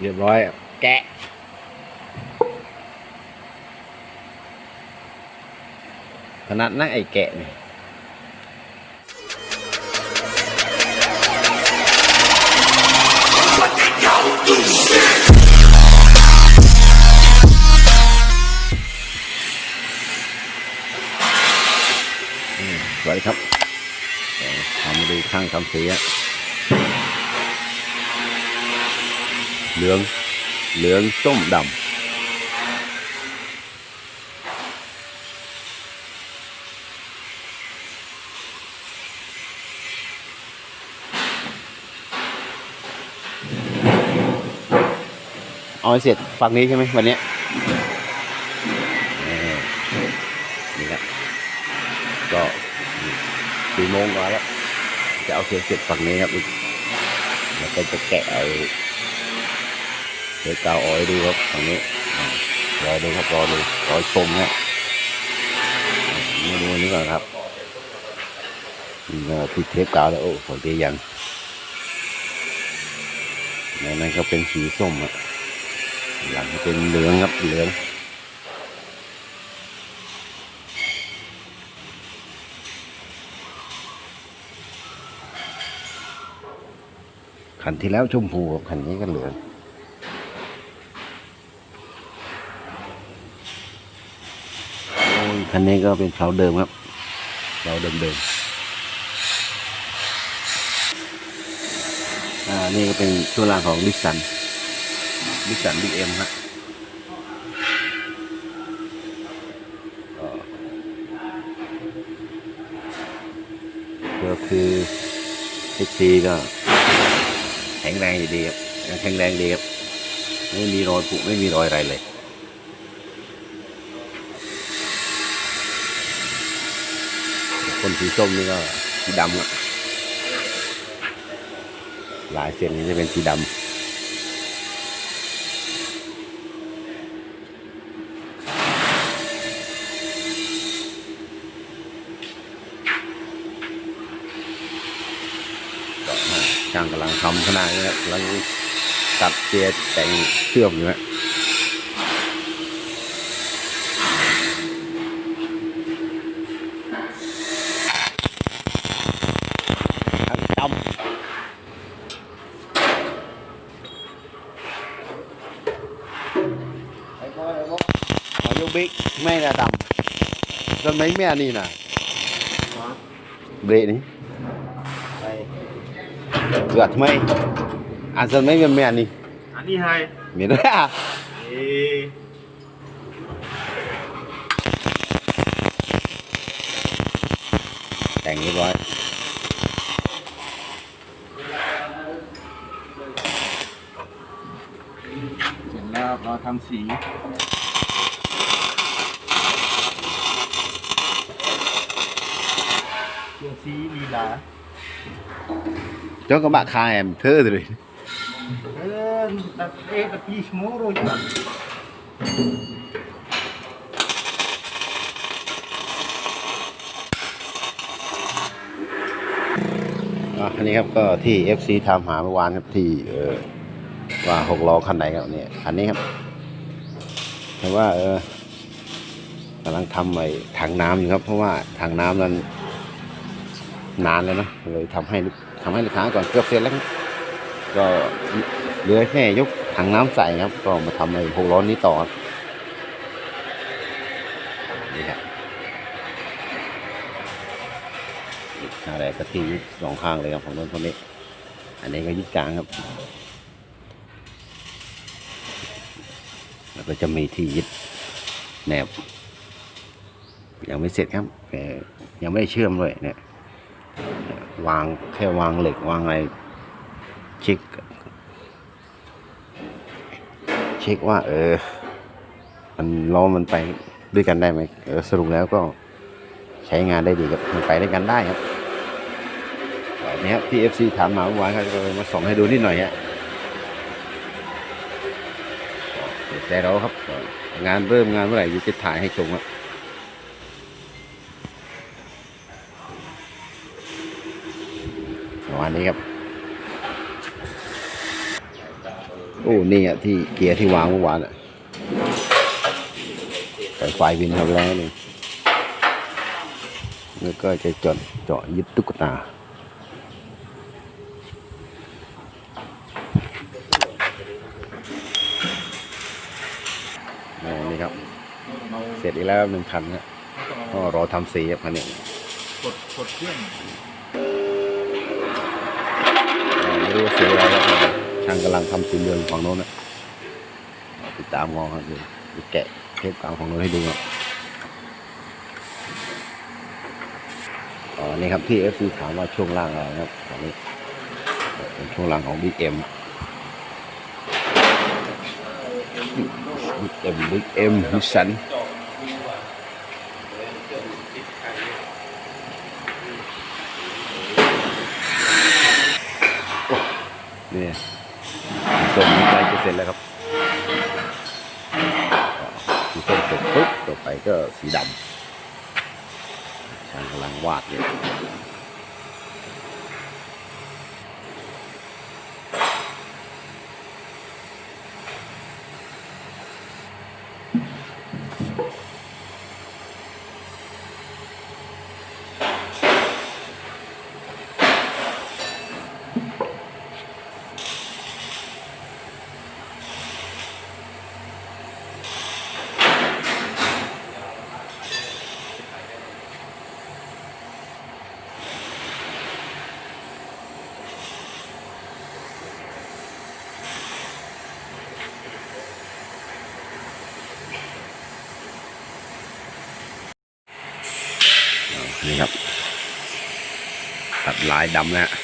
เรียบร้อย แกะ ขนาดนั่งไอ้แกะนี่สวัสดีครับทำดูข้างทำเสีอ เหลือง เหลืองส้มดำเอาเสร็จฝั่งนี้ใช่ไหมวันนี้นี่ครับก็สี่โมงกว่าแล้ว จะเอาเสร็จเสร็จฝั่งนี้ครับอีกแล้วก็จะแกะเอา เดี๋ยวกาวออยดูครับฝั่งนี้รอดูครับรอดูรอชมนะมาดูอันนี้ก่อนครับนี่ก็ที่เทปกาวแล้วโอ้โหดียังในนั้นก็เป็นสีส้มอะหลังเป็นเหลืองครับเหลืองคันที่แล้วชมพูครับคันนี้ก็เหลืองโอ้ย คันนี้ก็เป็นเสาเดิมครับเสาเดิมเดิมอ่านี่ก็เป็นช่วงล่างของนิสสันนิสสันบีเอ็มฮะก็ก็คือเอ็กซีก็แข็งแรงดีครับแข็งแรงดีครับไม่มีรอยผุไม่มีรอยอะไรเลย คนสีส้มนี่ก็สีดำอะลายเส้นนี้จะเป็นสีดำช่างกำลังทำขนาดนี้ครับกำลังตัดเตียแต่งเชื่อมอยู่ฮะ เอายกบิ๊กไม่นะดำ rồi mấy mẹ này nè bệ này gạt mây à dân mấy bên mẹ này อันนี้ให้ miền đó à เอ๊ะแต่งเรียบร้อย เสร็จแล้วเราทำสีเสื้อสีลีลา cho các bạn khai em thơ rồi เออตัดเอ๊ะตัดปีชโมโรยจ้ะอะอันนี้ครับก็ที่ FC ทำหาเมื่อวานครับที่เออว่าหกล้อคันไหนครับเนี่ยคันนี้ครับแต่ว่าเออกำลังทำไอ้ถังน้ำอยู่ครับ เพราะว่าถังน้ำนั้น นานแล้วนะเลยทำให้ลูกทำให้ลูกค้าก่อนเกือบเสร็จแล้วก็เหลือแค่ยกถังน้ำใส่ครับ ก็มาทำไอ้หกล้อนนี้ต่อนี่ครับอะไรก็ที่ยึดสองข้างเลยครับของรถคนนี้ อันนี้ก็ยึดกลางครับ แล้วก็จะมีที่ยึดแนบยังไม่เสร็จครับยังไม่เชื่อมด้วยเนี่ย วางแค่วางเหล็กวางอะไรเช็คเช็คว่า เออ มันล้อมันไปด้วยกันได้ไหมเออสรุปแล้วก็ใช้งานได้ดีครับมันไปด้วยกันได้ครับแบบนี้ครับที่ FC ถามมาเมื่อวานครับก็เลยมาส่งให้ดูนิดหน่อยฮะแต่เราครับ งานเริ่มงานเมื่อไหร่จะถ่ายให้ชมครับ นี้ครับ โอ้นี่อะที่เกียร์ที่วางเมื่อวานอะไฟไฟวินเข้าไปแล้วนี่แล้วก็จะจดเจาะยึดตุ๊กตาอ่านี่ครับ เสร็จอีกแล้วหนึ่งคันนะก็รอทำสีครับคันนี้กดกดเครื่อง อ่าไม่รู้ว่าสีอะไรครับช่างกำลังทำสีเหลืองฝั่งโน้นนะติดตามมองครับดูแกะเทปกลางฝั่งโน้นให้ดูครับอ๋อนี่ครับที่เอฟซีถามว่าช่วงล่างอะไรครับตอนนี้เป็นช่วงล่างของ Big M Big M Big M นิสสัน นี่ส่งใกล้จะเสร็จแล้วครับสีส้มเสร็จปุ๊บต่อไปก็สีดำช่างกำลังวาดอยู่ นี่ครับตัดลายดำนะฮะอะ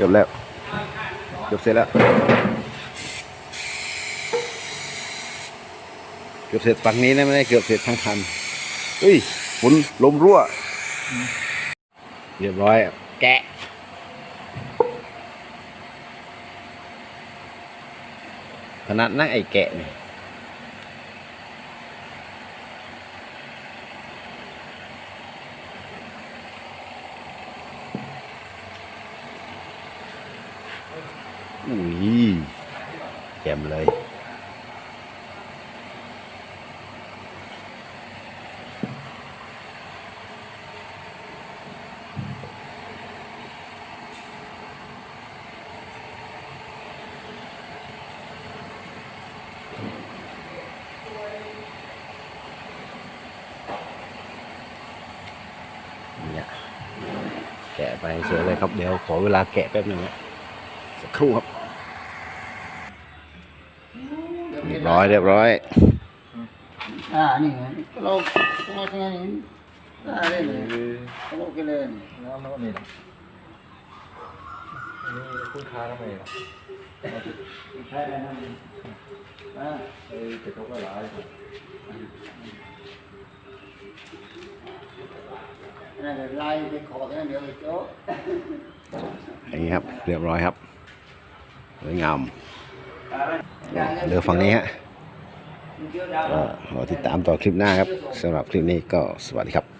เงี้ยเกือบแล้วเกือบเสร็จแล้วเกือบเสร็จฝั่งนี้นะไม่ได้เกือบเสร็จทั้งคันเฮ้ยฝนลมรั่ว เรียบร้อย แกะ ขนาดนั่งไอ้แกะเนี่ย อุ้ยแจ่มเลยแกะไปสวยเลยครับ เดี๋ยวขอเวลาแกะแป๊บหนึ่งนะสักครู่ครับ เรียบร้อยเรียบร้อย อ่า นี่ไงเราเราทำงานนี้อ่าเล่นเลยเราก็เล่นแล้วแล้วนี่นะอันนี้คุณค้าทำไมล่ะใช่แล้วนั่นอ่าเอ้ยแต่เขาก็หลายครับนั่นเลยไล่ไปขอแค่เดียวโจ๊ะอย่างนี้ครับ เรียบร้อยครับสวยงาม เหลือฝั่งนี้ฮะก็รอติดตามต่อคลิปหน้าครับสำหรับคลิปนี้ก็สวัสดีครับ